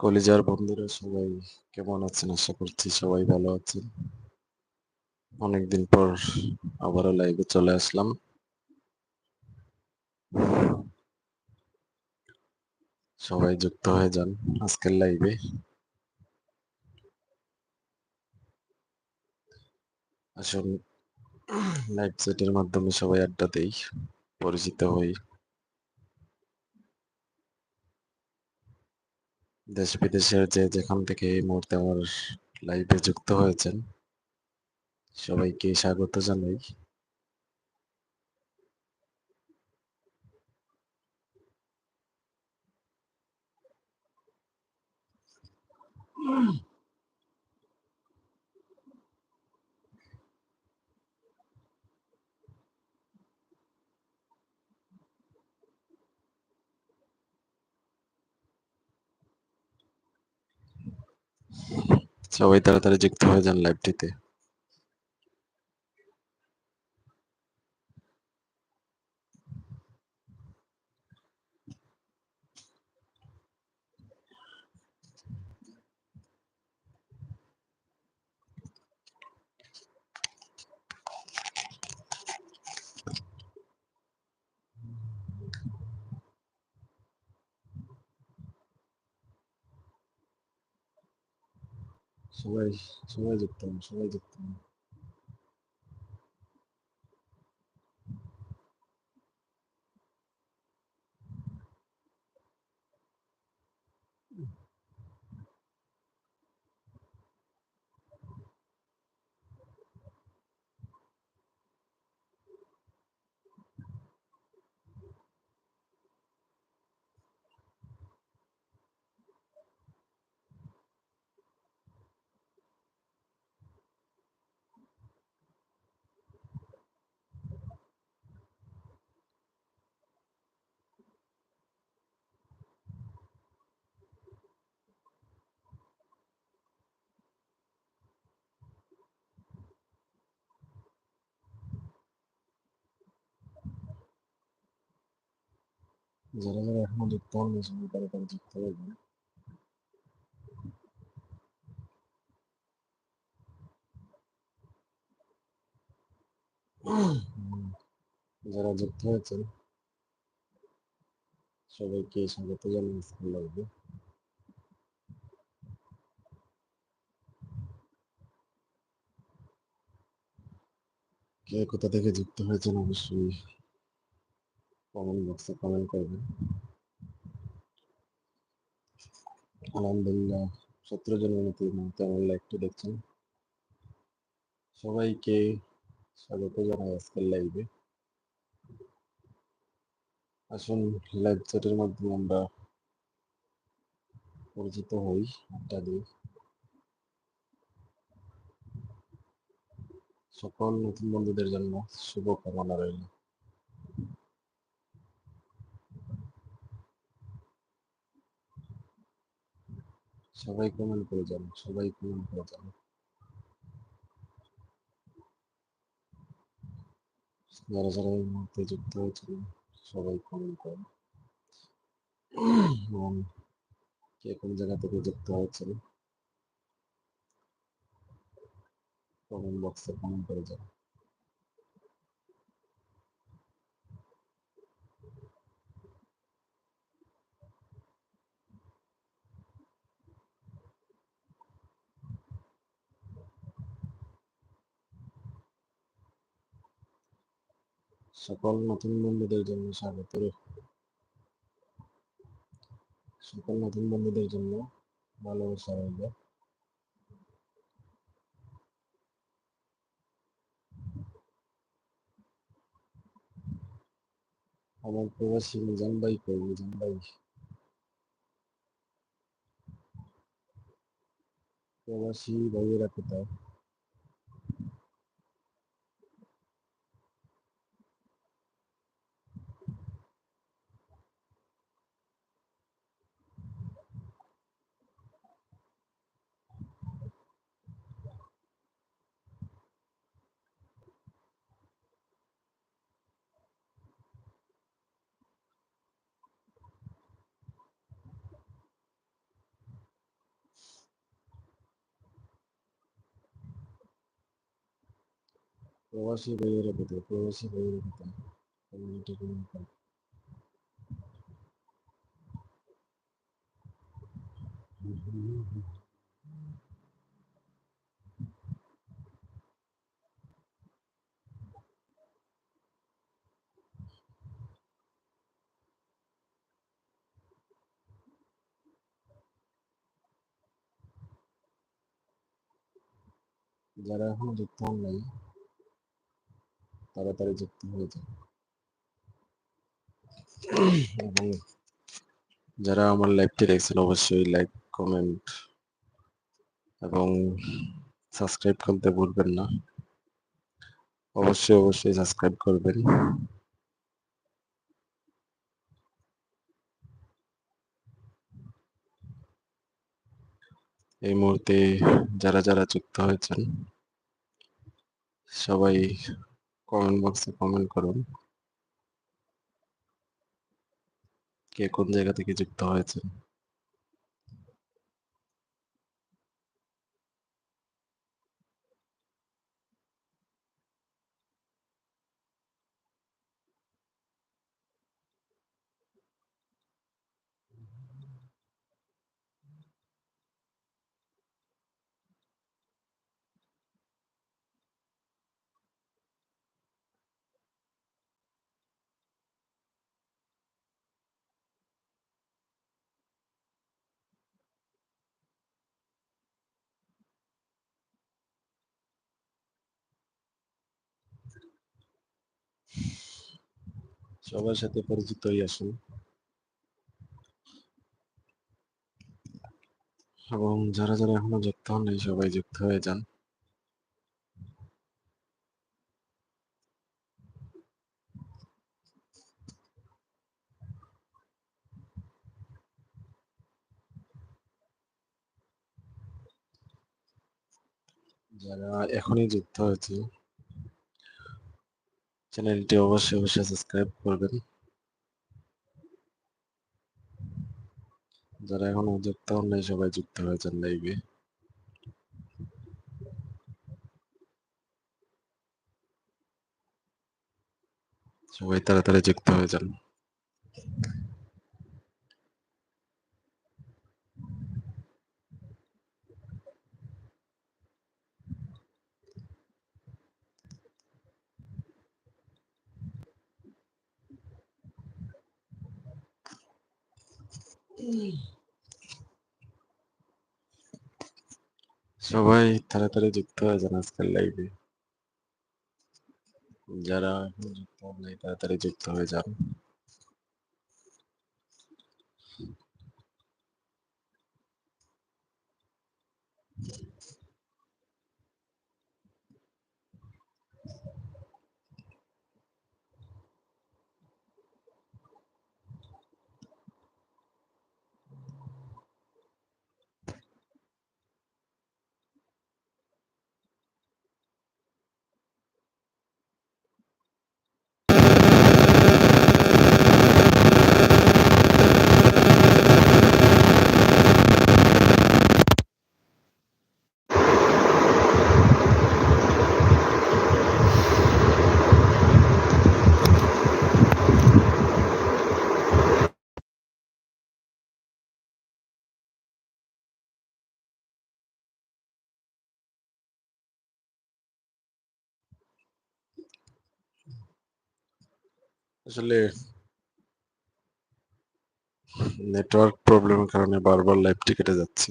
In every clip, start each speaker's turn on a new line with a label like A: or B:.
A: কলিজার বন্ধুরা সবাই কেমন আছেন? আশা করছি সবাই ভালো আছেন। অনেকদিন পর আবারও লাইভে চলে আসলাম। সবাই যুক্ত হয়ে যান আজকের লাইভে আসুন লাইভ সেটের মাধ্যমে সবাই আড্ডা দেই, পরিচিত হই। দেশ বিদেশের যে যেখান থেকে এই মুহূর্তে আমার লাইভে যুক্ত হয়েছেন সবাইকে স্বাগত জানাই। সবাই তাড়াতাড়ি যুক্ত হয়ে যান লাইভটিতে সবাই সবাই যুক্ত সবাই যুক্ত যারা যারা এখনও যুক্ত হন সবাই তাড়াতাড়ি যুক্ত হয়ে যান যারা যুক্ত হয়েছেন সবাইকে স্বাগত জানাই আজকের লাইভে কে কোথা থেকে যুক্ত হয়েছেন অবশ্যই কমেন্ট বক্সে কমেন্ট করবেন। আলহামদুলিল্লাহ, সতেরো জনের মতো মুহূর্তে লাইভটি দেখছেন। সবাইকে স্বাগত জানাই আজকের লাইভে আসুন লাইভ চ্যাটের মাধ্যমে আমরা পরিচিত হই, আড্ডা দিই। সকল নতুন বন্ধুদের জন্য শুভ কামনা রইল। সবাই কমেন্ট করে যান সবাই কমেন্ট করে যান যারা যারা এই মুহূর্তে যুক্ত হয়েছিল সবাই কমেন্ট করেন। এবং কে কোন জায়গা থেকে যুক্ত হয়েছিল কমেন্ট বক্সে কমেন্ট করে যান সকল নতুন বন্ধুদের জন্য স্বাগত সকল নতুন বন্ধুদের জন্য ভালোবাসা রইল। আমার প্রবাসী মিজান ভাই কই? মিজান ভাই প্রবাসী ভাইয়েরা কোথায়? প্রবাসী ভাইয়েরা কোথায় প্রবাসী ভাইয়েরা কোথায় কমিউনিটি কমিউনিটি যারা এখনও যুক্ত হন নাই তাড়াতাড়ি যুক্ত হয়ে যান এবং যারা আমার লাইভটি দেখছেন, অবশ্যই লাইক কমেন্ট এবং সাবস্ক্রাইব করতে ভুলবেন না। অবশ্যই অবশ্যই সাবস্ক্রাইব করবেন। এই মুহূর্তে যারা যারা যুক্ত হয়েছেন, সবাই কমেন্ট বক্সে কমেন্ট করুন। কে কোন জায়গা থেকে যুক্ত হয়েছেন সবার সাথে পরিচিত হয়ে আসুন। এবং যারা যারা এখনও যুক্ত হন সবাই যুক্ত হয়ে যান। যারা এখনই যুক্ত হয়েছে চ্যানেলটি অবশ্যই অবশ্যই সাবস্ক্রাইব করবেন। যারা এখন যুক্ত হন নাই, সবাই যুক্ত হয়েছেন লাইভে। সবাই তাড়াতাড়ি যুক্ত হয়ে যান। সবাই তাড়াতাড়ি যুক্ত হয়ে যান আজকের লাইভে যারা যুক্ত তাড়াতাড়ি যুক্ত হয়ে যান। আসলে নেটওয়ার্ক প্রবলেমের কারণে বারবার লাইভটি কেটে যাচ্ছে।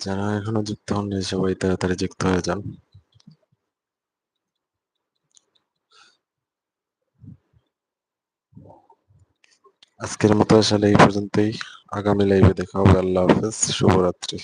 A: যারা এখনও যুক্ত হননি, সবাই তাড়াতাড়ি যুক্ত হয়ে যান। আজকের মতো আসলে এই পর্যন্তই। আগামী লাইভে দেখা হবে। আল্লাহ হাফেজ। শুভরাত্রি।